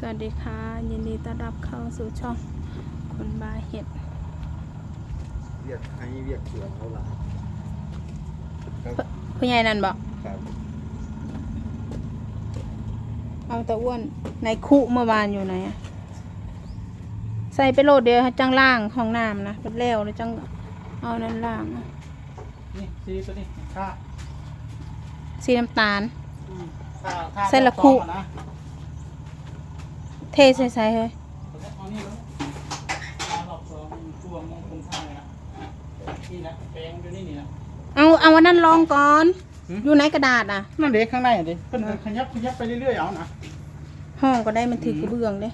สวัสดีค่ะ ยินดีต้อนรับเข้าสู่ช่องคนบาเห็ดเรียกให้เรียกเสือเขาหลายครับผู้ใหญ่นั่นบอกครับเอาตะอ้วนในคุเมื่อวานอยู่ไหนอะใส่ไปโหลดเดียวให้จังล่างห้องน้ำนะเป็นแล้วแล้วจังเอานั่นล่างอะนี่ซีตัวนี้ค่าสีน้ำตาลอืมค่าค่าเส้นละรอบคู่สองอนะ เทใส่ใส่เฮ้ยเอานี่เลยค่ารอบสองช่วงมงคลท่าเลยนะนี่นะแปลงอยู่นี่นี่นะเอาเอาวันนั้นลองก่อน หืม อยู่ในกระดาษอะ นั่นเด็กข้างในอะดิเพิ่นขยับขยับไปเรื่อยๆเอานะห้องก็ได้มันถือกระเบื้องเด้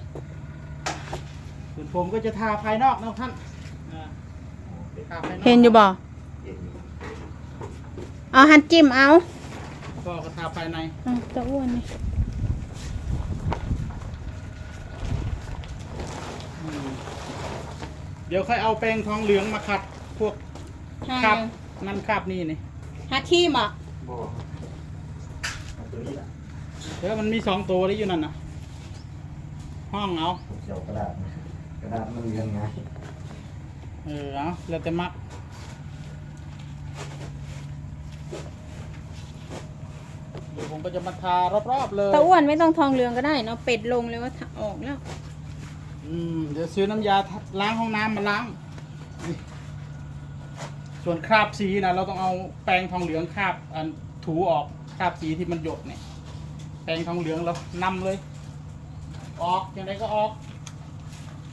ส่วนผมก็จะทาภายนอกนะท่านอ่าทาภายนอกเห็นอยู่บ่เห็นอยู่เอาหันจิ้มเอาก็กระทาภายในเอาตะอ้วนนี่ อืมเดี๋ยวค่อยเอาแป้งทองเหลืองมาขัดพวกหาคราบนั่นคราบนี่นี่หาที่มอะบ่เอาตัวนี้ละเดี๋ยวมันมีสองตัวที่อยู่นั่นนะห้องเอาเกี่ยวกระดาษกระดาษมันเรียงไงเออเอาแล้วแต่มักเดี๋ยวผมก็จะมาทารอบๆเลย ตะอ้วนไม่ต้องทองเหลืองก็ได้เนาะเป็ดลงเลยว่าถ้าออกแล้ว อืมเดี๋ยวซื้อน้ำยาล้างห้องน้ำมาล้าง ส่วนคราบสีนะเราต้องเอาแปรงทองเหลืองคราบอันถูออกคราบสีที่มันหยดเนี่ย แปรงทองเหลืองเรานำเลย ออกอย่างไรก็ออก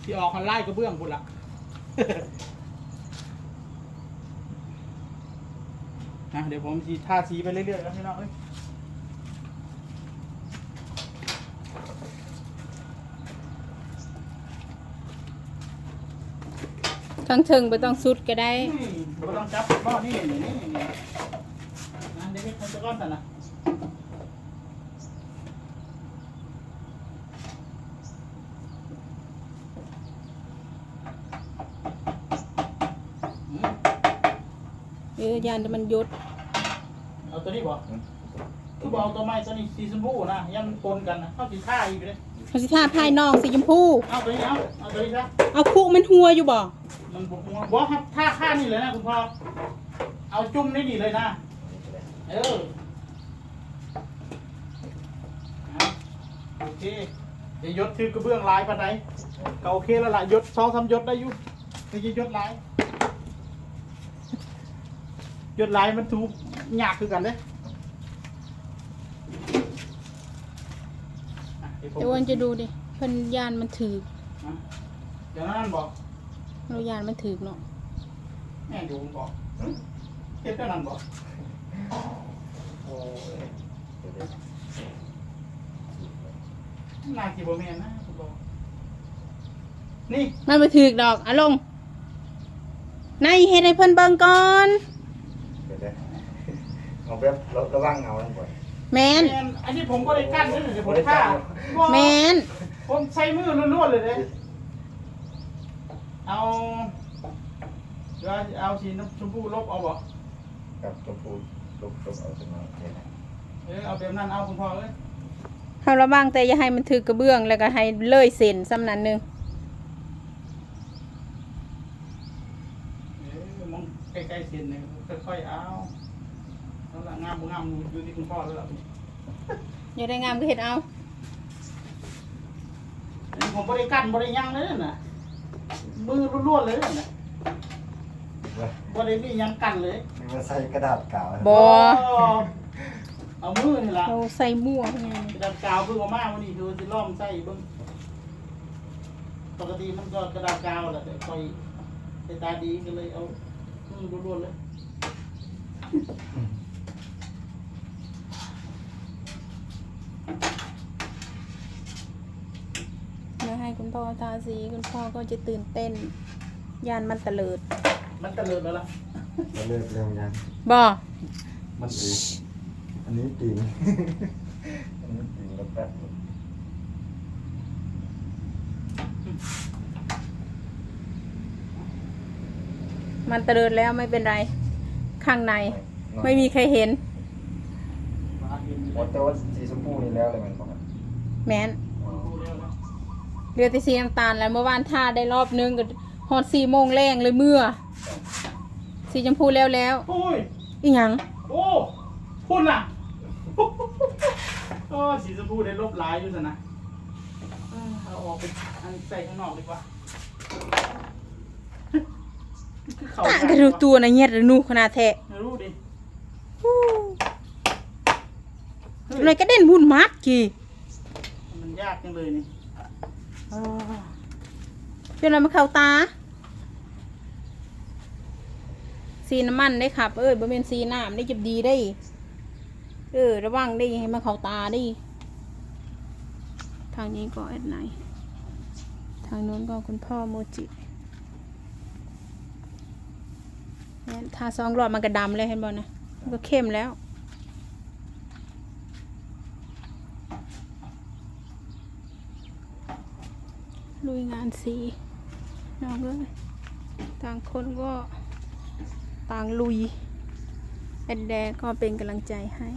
ที่ออกมันไล่กระเบื้องบุญละนะเดี๋ยวผมสีท่าสีไปเรื่อยๆแล้วพี่น้องเอ้ย ทั้งเชิงไปต้องสุดก็ได้อืมบ่ต้องจับบ่อนี่นี่นี่นี่นะเดี๋ยวให้ทำจะก้อนสันนะเออยานแต่มันยศเอาตัวนี้บ่คือบอกเอาตัวไม้ตัวนี้สีชมพูนะยันปนกันนะเข้าสีท่าอีกเลยเขาสิท่าภายนอกสีชมพูเอาตัวนี้เอาเอาตัวนี้ซะเอาคุมันหัวอยู่บ่ มันบอกว่าบอกครับท่าข้านี่เลยนะคุณพ่อ เอาจุ่มนี่ดีเลยนะ เออเอาโอเคเดี๋ยวยศคือกระเบื้องลายปันไดก็โอเคแล้วล่ะยศสองสามยศได้อยู่ไม่ใช่ยศลายยศลายมันถูกยากคือกันเด้อะเดี๋ยวผมแต่อ้วนจะดูดิเพิ่นยานมันถืออะเดี๋ยวนั่นบอก เรายานมันถือเนาะแม่ดูผมบอกเฮ็ดเท่านั้นบอกโอ้ยเดี๋ยวเดี๋ยวน่ากี่บ่แม่นนะคุณบอกนี่มันไปถือดอกอะลงนายเฮ็ดให้เพิ่นเบิ่งก่อน เดี๋ยวเดี๋ยวเอาแบบระระวังเงาทั้งหมดแมนแม่นอันนี้ผมก็ได้กั้นด้วยเดี๋ยวผมฆ่าแมน ผมใช้มือล้วนๆเลยเด้ เอาเดี๋ยวเอาสีน้ำชมพูลบเอาบ่กับตัวพูดลบลบเอาขึ้นมาเดี๋ยวนะเออเอาแบบนั้นเอาคุณพ่อเอ้ยเฮาระวังแต่อย่าให้มันถือกระเบื้องแล้วก็ให้เลยเส้นซ้ำนั้นหนึงเออมองใกล้ๆเส้นเนี่ยค่อยๆเอาแล้วละงามบ่งามอยู่ที่คุณพ่อแล้วล่ะอย่าได้งามก็เฮ็ดเอาอันนี้ผมบ่ได้กั้นบ่ได้หยังเลยน่ะ มือล้วนๆเลยน่ะนี่ว่าบ่ได้มีหยังกั้นเลยนี่ว่าใส่กระดาษกาวบ่เอามือนี่ล่ะเราใส่มั่วไงกระดาษกาวเพิ่งเอามาวันนี้คือสิล่อมใส่เบิ่งปกติมันก็กระดาษกาวแหละแต่ค่อยใส่ตาดีก็เลยเอามือล้วนๆเลย แล้วให้คุณ พ่อทาสีคุณพ่อก็จะตื่นเต้นยานมันตะเลิดมันตะเลิดแล้วล่ะมันเลิกเร็วยังบ่มันเองอันนี้จริงอันนี้จริงแล้วแป๊บนึงมันตะเลิดแล้วไม่เป็นไร ข้างใน ไม่มีใครเห็นมาเห็นหมดแต่ว่าสีชมพูนี่แล้วเลยมันบอกว่าแมนดูแล้วนะ เรือแต่สีน้ำตาลแล้วเมื่อวานทาได้รอบนึงก็ฮอดสี่โมงแรงเลยเมื่อ สีชมพูแล้วแล้วโอ้ย อีหยังโอ้พุ่นน่ะโอ้สีชมพูได้ลบลายอยู่สินะเออเอาออกเป็นอันใส่ข้างนอกดีกว่าคือเขาต่างกันดูตัวนะเงียดระนูขนาดแท้ไม่รู้ดิเลยก็เด่นหุ่นมัดกี่มันยากจังเลยนี่ เป็นอะไรมาเข้าตา สีน้ำมันได้ครับ เอ้ยบ่เป็นสีน้ำได้จับดีได้ เออ ระวังได้ให้มาเข้าตาได้ ทางนี้ก็แอดไหน ทางนู้นก็คุณพ่อโมจิทาซองรอบมันก็ดำเลยเห็นบ่นะ มันก็เข้มแล้ว ลุยงานสีน้องเอ้ยต่างคนก็ต่างลุยแอดแดก็เป็นกำลังใจให้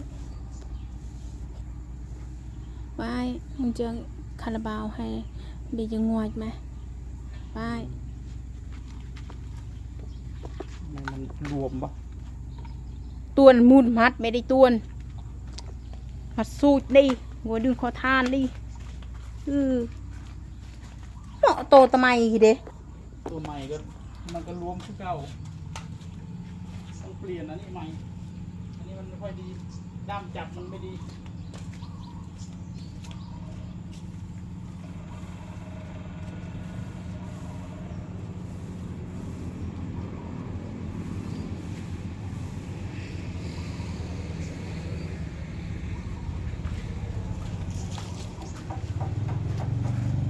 ไปมึงเจอคาราบาวให้เบียร์งวดไหมไปมันมันรวมปะตวนมูดมัดไม่ได้ตวนมัดสูดดิหัวดึงคอทานดิเออเหมาะโตตะไมกี่เด้ตัวใหม่ก็มันก็รวมคือเก่าต้องเปลี่ยนอันนี้ใหม่ อันนี้มันไม่ค่อยดีด้ามจับมันไม่ดี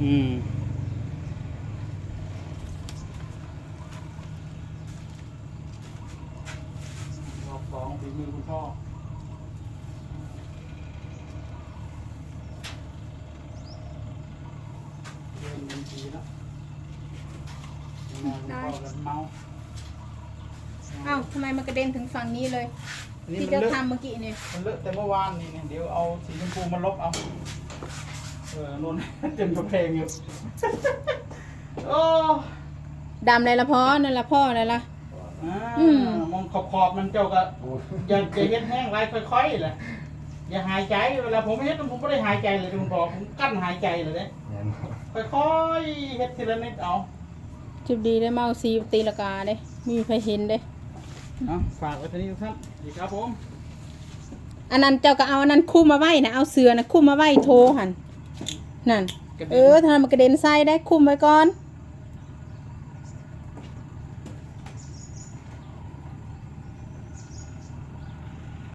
อืม รอบสอง ฝีมือคุณพ่อเรียนบัญชีแล้วงานคุณพ่อกันเมาเอ้าทำไมมันกระเด็นถึงฝั่งนี้เลย อันนี้ที่มันเจ้าเลอะทำเมื่อกี้นี่มันเลอะแต่เมื่อวานนี่เนี่ยเดี๋ยวเอาสีชมพูมาลบเอา เออนุ่นเต็มกระเพงอยู่ โอ้ดำเลยละพ่อนั่นละพ่อนั่นละ อ่าอืม มองขอบขอบๆมันเจ้าก็โอ้ยอย่าอย่าเฮ็ดแห้งไรค่อยๆเลยอย่าหายใจเวลาผมเฮ็ดผมไม่ได้หายใจเลยคุณบอกผมกั้นหายใจเลยเนี่ยแน่นอนค่อยๆเฮ็ดทีละนิดเอาจุดดีได้เมาซีตีละกาเด้ มีใครเห็นเด้ เอาฝากไว้ที่นี่ทุกท่านดีครับผม อันนั้นเจ้าก็เอาอันนั้นคู่มาไว้นะเอาเสือนะคู่มาไว้โทรหันนั่น กระเอดิ่งอทำมันกระเด็นใส่ได้คุมไว้ก่อน